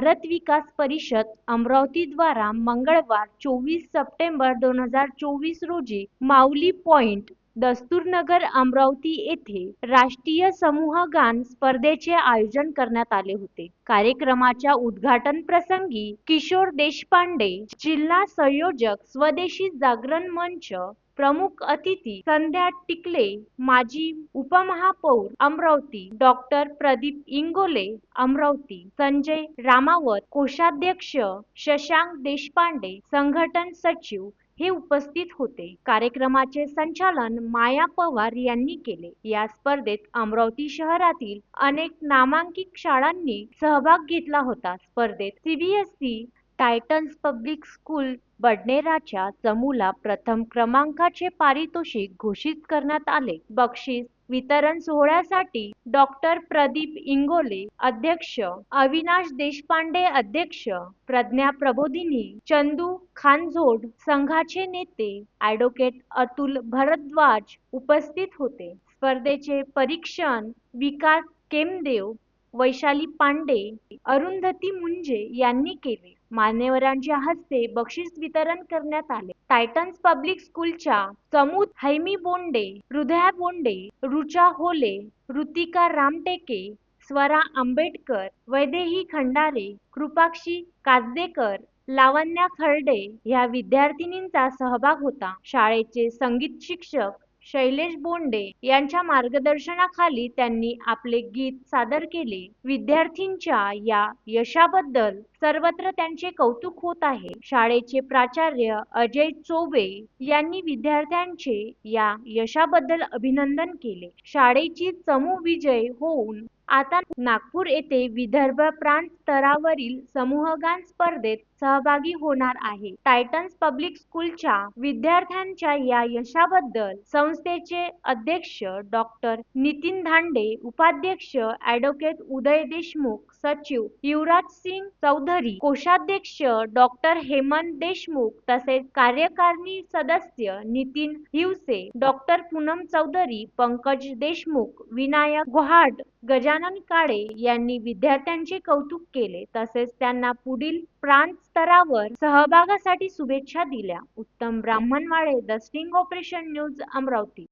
भारत विकास परिषद अमरावती द्वारा मंगळवार चोवीस सप्टेंबर दोन हजार चोवीस रोजी माऊली पॉइंट दस्तूरनगर अमरावती येथे राष्ट्रीय समूह गान स्पर्धेचे आयोजन करण्यात आले होते. कार्यक्रमाच्या उद्घाटन प्रसंगी किशोर देशपांडे जिल्हा संयोजक स्वदेशी जागरण मंच प्रमुख अतिथी संध्या टिकले माजी उपमहापौर अमरावती डॉक्टर प्रदीप इंगोले अमरावती संजय रामावत कोषाध्यक्ष शशांक देशपांडे संघटन सचिव हे उपस्थित होते. कार्यक्रमाचे संचालन माया पवार यांनी केले. या स्पर्धेत अमरावती शहरातील अनेक नामांकित शाळांनी सहभाग घेतला होता. स्पर्धेत सीबीएसई टायटन्स पब्लिक स्कूल बडनेराच्या चमूला प्रथम क्रमांकाचे पारितोषिक घोषित करण्यात आले. बक्षीस वितरण सोहळ्यासाठी डॉक्टर प्रदीप इंगोले अध्यक्ष अविनाश देशपांडे अध्यक्ष प्रज्ञा प्रबोधिनी चंदू खानझोड संघाचे नेते ॲडव्होकेट अतुल भरद्वाज उपस्थित होते. स्पर्धेचे परीक्षण विकास केमदेव वैशाली पांडे अरुंधती मुंजे यांनी केले. मान्यवरांच्या हस्ते बक्षीस वितरण करण्यात आले. टायटन्स पब्लिक स्कूलच्या समूत हैमी बोंडे हृदया बोंडे रुचा होले ऋतिका रामटेके स्वरा आंबेडकर वैदेही खंडारे कृपाक्षी काजदेकर लावण्या खर्डे ह्या विद्यार्थिनींचा सहभाग होता. शाळेचे संगीत शिक्षक शैलेश बोंडे यांच्या मार्गदर्शनाखाली त्यांनी आपले गीत सादर केले. विद्यार्थींच्या या यशाबद्दल सर्वत्र त्यांचे कौतुक होत आहे. शाळेचे प्राचार्य अजय चोबे यांनी विद्यार्थ्यांचे या यशाबद्दल अभिनंदन केले. शाळेची चमू विजय होऊन आता नागपूर येथे विदर्भ प्रांत स्तरावरील समूहगान स्पर्धेत सहभागी होणार आहे. टायटन्स पब्लिक स्कूलच्या विद्यार्थ्यांच्या या यशाबद्दल संस्थेचे अध्यक्ष डॉक्टर नितीन धांडे उपाध्यक्ष ॲडव्होकेट उदय देशमुख सचिव युवराज सिंग चौधरी कोषाध्यक्ष डॉक्टर हेमंत देशमुख तसेच कार्यकारिणी सदस्य नितीन हिवसे डॉक्टर पूनम चौधरी पंकज देशमुख विनायक गुहाट गजानन काळे यांनी विद्यार्थ्यांचे कौतुक केले. तसेच त्यांना पुढील प्रांत स्तरावर सहभागासाठी शुभेच्छा दिल्या. Uttam Brahmanwade the sting operation news Amravati.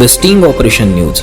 The sting operation news.